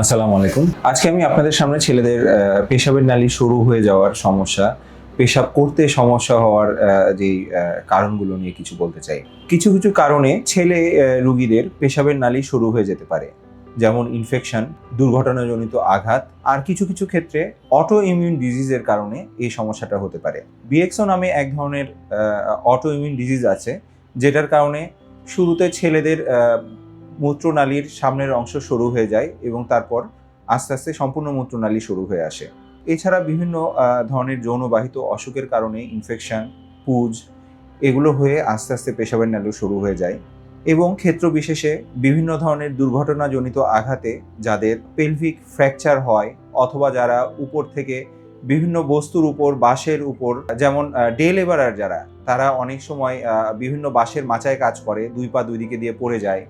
আসসালামু আলাইকুম। আজকে আমি আপনাদের সামনে ছেলেদের পেশাবের নালী শুরু হয়ে যাওয়ার সমস্যা, পেশাব করতে সমস্যা হওয়ার যেই কারণগুলো নিয়ে কিছু বলতে চাই। কিছু কিছু কারণে ছেলে রুগীদের পেশাবের নালী শুরু হয়ে যেতে পারে। যেমন ইনফেকশন দুর্ঘটনাজনিত আঘাত, আর কিছু কিছু ক্ষেত্রে অটো ইমিউন ডিজিজের কারণে এই সমস্যাটা হতে পারে। বিএক্সও নামে এক ধরনের অটো ইমিউন ডিজিজ আছে, যেটার কারণে শুরুতে ছেলেদের মূত্রনালীর সামনের অংশ শুরু হয়ে যায় এবং তারপর আস্তে আস্তে সম্পূর্ণ মূত্রনালী শুরু হয়ে আসে। এছাড়া বিভিন্ন ধরনের যৌনবাহিত অসুখের কারণে ইনফেকশন পুজ, এগুলো হয়ে আস্তে আস্তে পেশাবের নালী শুরু হয়ে যায় এবং ক্ষেত্র বিশেষে বিভিন্ন ধরনের দুর্ঘটনাজনিত আঘাতে যাদের পেলভিক ফ্র্যাকচার হয় অথবা যারা উপর থেকে বিভিন্ন বস্তুর উপর, বাঁশের উপর, যেমন ডে লেবারার যারা, তারা অনেক সময় বিভিন্ন বাঁশের মাচায় কাজ করে, দুই পা দুই দিকে দিয়ে পড়ে যায়।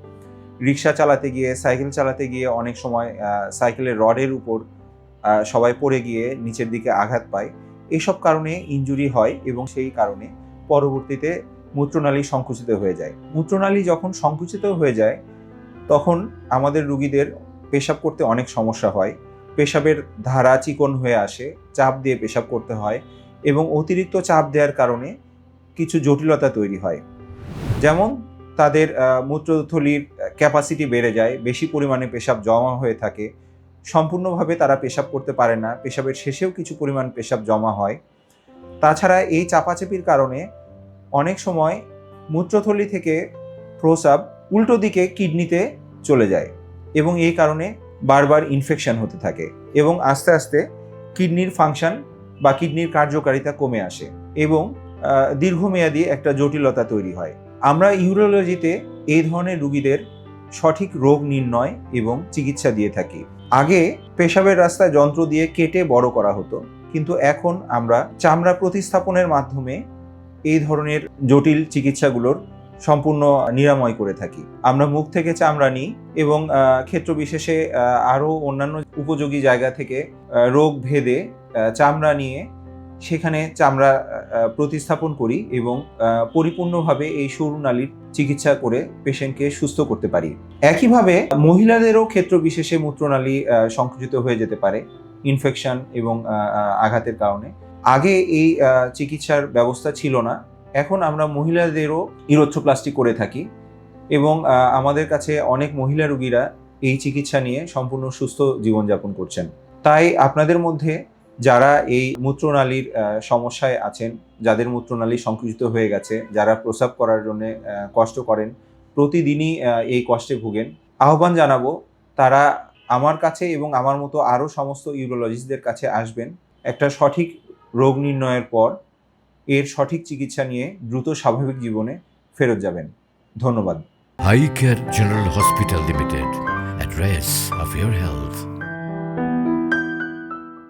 রিক্সা চালাতে গিয়ে, সাইকেল চালাতে গিয়ে অনেক সময় সাইকেলের রডের উপর সবাই পড়ে গিয়ে নিচের দিকে আঘাত পায়। এইসব কারণে ইনজুরি হয় এবং সেই কারণে পরবর্তীতে মূত্রনালী সংকুচিত হয়ে যায়। মূত্রনালী যখন সংকুচিত হয়ে যায়, তখন আমাদের রুগীদের পেশাব করতে অনেক সমস্যা হয়। পেশাবের ধারা চিকন হয়ে আসে, চাপ দিয়ে পেশাব করতে হয় এবং অতিরিক্ত চাপ দেওয়ার কারণে কিছু জটিলতা তৈরি হয়। যেমন তাদের মূত্রথলির ক্যাপাসিটি বেড়ে যায়, বেশি পরিমাণে পেশাব জমা হয়ে থাকে, সম্পূর্ণভাবে তারা পেশাব করতে পারে না, পেশাবের শেষেও কিছু পরিমাণ পেশাব জমা হয়। তাছাড়া এই চাপাচাপির কারণে অনেক সময় মূত্রথলি থেকে প্রসাব উল্টো দিকে কিডনিতে চলে যায় এবং এই কারণে বারবার ইনফেকশন হতে থাকে এবং আস্তে আস্তে কিডনির ফাংশন বা কিডনির কার্যকারিতা কমে আসে এবং দীর্ঘমেয়াদী একটা জটিলতা তৈরি হয়। আমরা ইউরোলজিতে এই ধরনের রুগীদের সঠিক রোগ নির্ণয় এবং চিকিৎসা দিয়ে থাকি। আগে পেশাবের রাস্তায় যন্ত্র দিয়ে কেটে বড় করা হতো, কিন্তু এখন আমরা চামড়া প্রতিস্থাপনের মাধ্যমে এই ধরনের জটিল চিকিৎসাগুলোর সম্পূর্ণ নিরাময় করে থাকি। আমরা মুখ থেকে চামড়া নিই এবং ক্ষেত্র বিশেষে আরও অন্যান্য উপযোগী জায়গা থেকে রোগ ভেদে চামড়া নিয়ে সেখানে চামড়া প্রতিস্থাপন করি এবং পরিপূর্ণভাবে এই সরু নালীর চিকিৎসা করে পেশেন্টকে সুস্থ করতে পারি। একইভাবে মহিলাদেরও ক্ষেত্র বিশেষে মূত্রনালী সংকুচিত হয়ে যেতে পারে ইনফেকশন এবং আঘাতের কারণে। আগে এই চিকিৎসার ব্যবস্থা ছিল না। এখন আমরা মহিলাদেরও ইরোথ্রোপ্লাস্টি করে থাকি এবং আমাদের কাছে অনেক মহিলা রোগীরা এই চিকিৎসা নিয়ে সম্পূর্ণ সুস্থ জীবনযাপন করছেন। তাই আপনাদের মধ্যে যারা এই মূত্রনালীর সমস্যায় আছেন, যাদের মূত্রনালী সংকুচিত হয়ে গেছে, যারা প্রসাব করার জন্য কষ্ট করেন, প্রতিদিনই এই কষ্টে ভুগেন আহ্বান জানাব, তারা আমার কাছে এবং আমার মতো আরও সমস্ত ইউরোলজিস্টদের কাছে আসবেন একটা সঠিক রোগ নির্ণয়ের পর, এর সঠিক চিকিৎসা নিয়ে দ্রুত স্বাভাবিক জীবনে ফেরত যাবেন ধন্যবাদ Care General Hospital Limited. Address of your health.